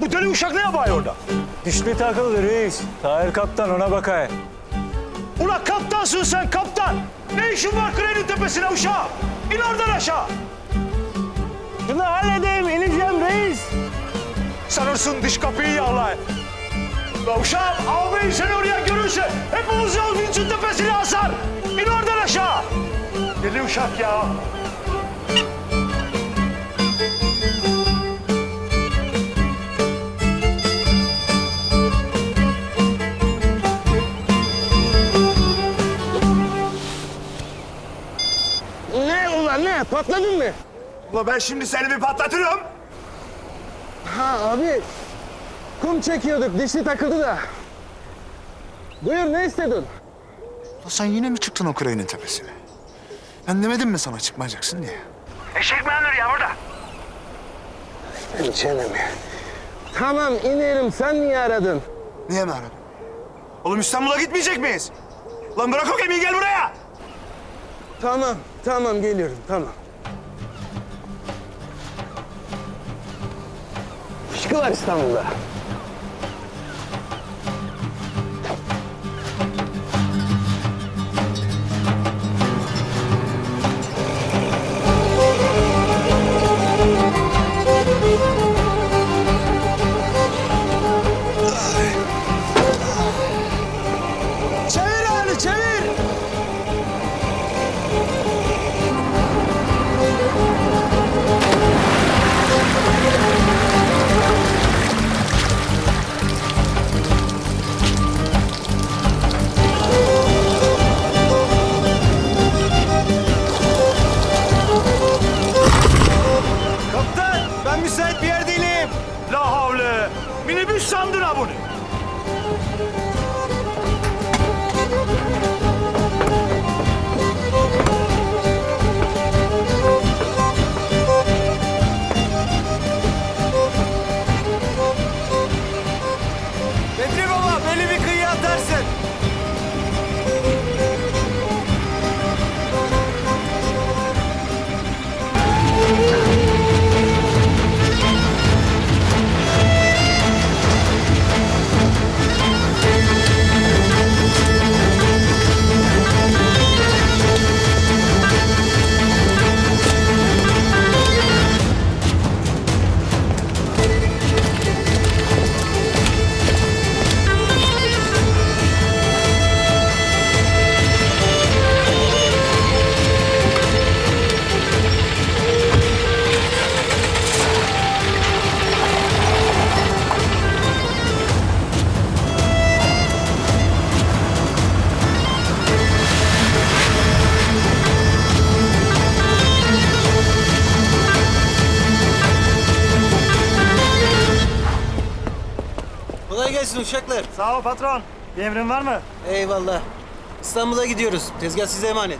Deli uşak ne yapıyor orada? Dişli takıldı reis. Tahir kaptan ona bakay. Ulan kaptansın sen kaptan. Ne işin var krenin tepesine uşağım? İn oradan aşağı. Şunu halledeyim ineceğim reis. Sanırsın dış kapıyı yağlay. La uşağım ağabeyin seni oraya görürse hepimizi o vinçin tepesine asar. İn oradan aşağı. Deli uşak ya. Ne? Patladın mı? Ulan ben şimdi seni bir patlatırım. Ha abi. Kum çekiyorduk. Dişli takıldı da. Buyur ne istedin? Ulan sen yine mi çıktın o krenin tepesine? Ben demedim mi sana çıkmayacaksın diye? Çenemi. Tamam inerim. Sen niye aradın? Niye mi aradın? Oğlum İstanbul'a gitmeyecek miyiz? Lan bırak o gemiyi gel buraya. Tamam. Tamam geliyorum. Tamam. Fışkı var İstanbul'da. Müsait bir yer değilim. La havle. Minibüs sandın ha bunu. Gelsin uşaklar. Sağ ol patron. Bir emrin var mı? Eyvallah. İstanbul'a gidiyoruz. Tezgah size emanet.